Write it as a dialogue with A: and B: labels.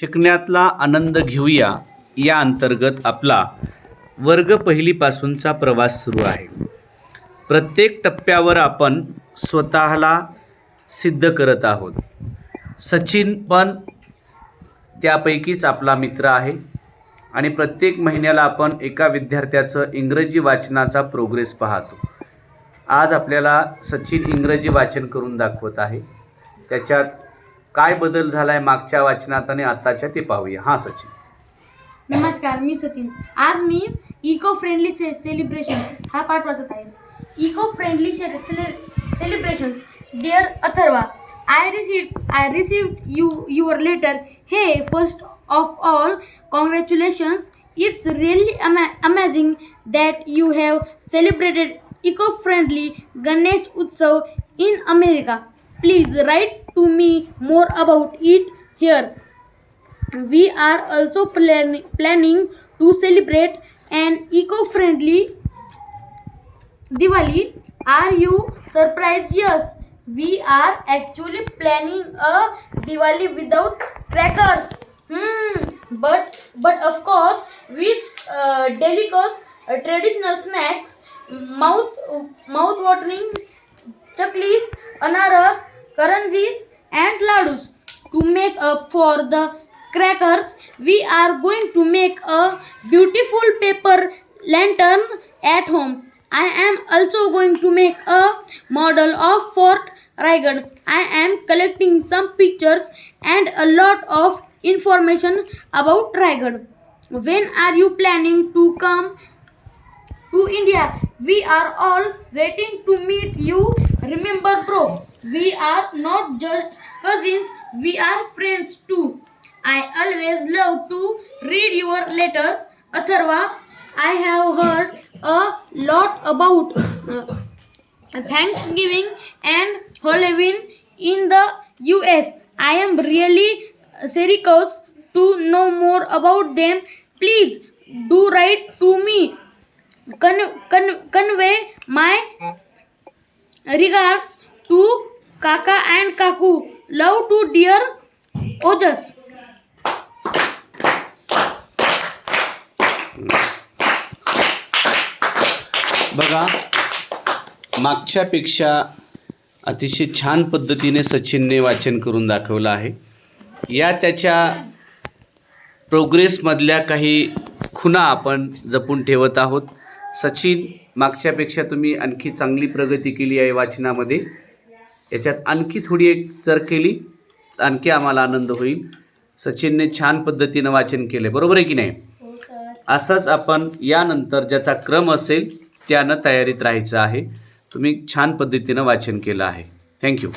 A: शिकण्यातला आनंद घेऊया या अंतर्गत आपला वर्ग पहिलीपासूनचा प्रवास सुरू आहे. प्रत्येक टप्प्यावर आपण स्वतःला सिद्ध करत आहोत. सचिन पण त्यापैकीच आपला मित्र आहे आणि प्रत्येक महिन्याला आपण एका विद्यार्थ्याचं इंग्रजी वाचनाचा प्रोग्रेस पाहतो. आज आपल्याला सचिन इंग्रजी वाचन करून दाखवत आहे. त्याच्यात काय बदल झाला आहे मागच्या वाचनात आणि आत्ताच्या ते पाहूया. हां सचिन.
B: नमस्कार मी सचिन. आज मी इको फ्रेंडली से सेलिब्रेशन हा पाठ वाचत आहे. Eco friendly celebrations dear Atharva I receive I receive you your letter हे first of all congratulations it's really ama amazing that you have celebrated eco friendly Ganesh Utsav in America Please write to me more about it here. We are also plan planning to celebrate an eco-friendly Diwali. Are you surprised? Yes, we are actually planning a Diwali without crackers. Hmm, but but of course with uh, delicious uh, traditional snacks, mouth mouth watering chaklis anaras, karanjis, and ladus. To make up for the crackers, we are going to make a beautiful paper lantern at home. I am also going to make a model of Fort Raigad. I am collecting some pictures and a lot of information about Raigad. When are you planning to come to India. We are all waiting to meet you. Remember, bro, we are not just cousins, we are friends too. I always love to read your letters, Atharva. I have heard a lot about uh, Thanksgiving and Halloween in the US. I am really curious to know more about them. Please do write to me con- con- convey my regards to काका and काकू love to dear Ojas
A: बघा मागच्यापेक्षा अतिशय छान पद्धतीने सचिनने वाचन करून दाखवलं आहे. या त्याच्या प्रोग्रेसमधल्या काही खुणा आपण जपून ठेवत आहोत. सचिन मागच्यापेक्षा तुम्ही आणखी चांगली प्रगती केली आहे वाचनामध्ये. याच्यात आणखी थोडी एक जर केली आणखी आम्हाला आनंद होईल. सचिनने छान पद्धतीनं वाचन केलं बरोबर आहे की नाही? असंच आपण यानंतर ज्याचा क्रम असेल त्यानं तयारीत राहायचं आहे. तुम्ही छान पद्धतीनं वाचन केलं आहे. थँक्यू